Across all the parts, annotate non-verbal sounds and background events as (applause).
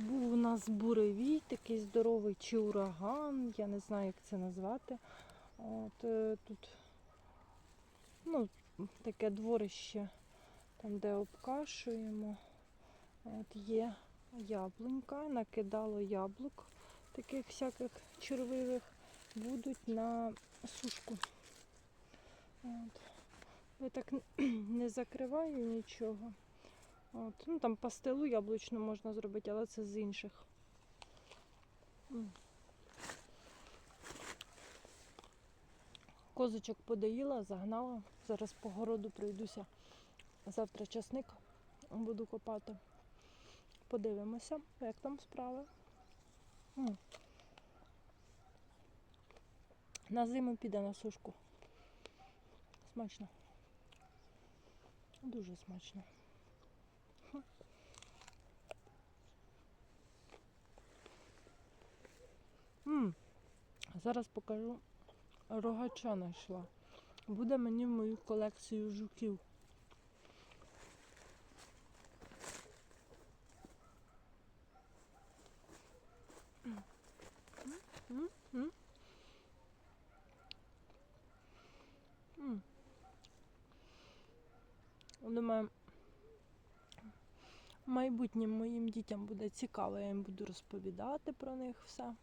Був у нас буревій, такий здоровий чи ураган, я не знаю, як це назвати. От е, тут ну, таке дворище, там, де обкашуємо. От є яблунька, накидало яблук, таких всяких червивих, будуть на сушку. От. Я так (clears throat) не закриваю нічого. От. Ну, там пастилу яблучну можна зробити, але це з інших. Козочок подоїла, загнала. Зараз по городу пройдуся. Завтра часник буду копати. Подивимося, як там справи. На зиму піде на сушку. Смачно. Дуже смачно. М. Зараз покажу. Рогача знайшла. Буде мені в мою колекцію жуків. М, м. М. Думаю, майбутнім моїм дітям буде цікаво, я їм буду розповідати про них все.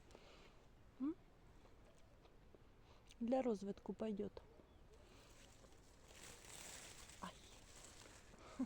Для розвитку пойдет. Ай. (laughs)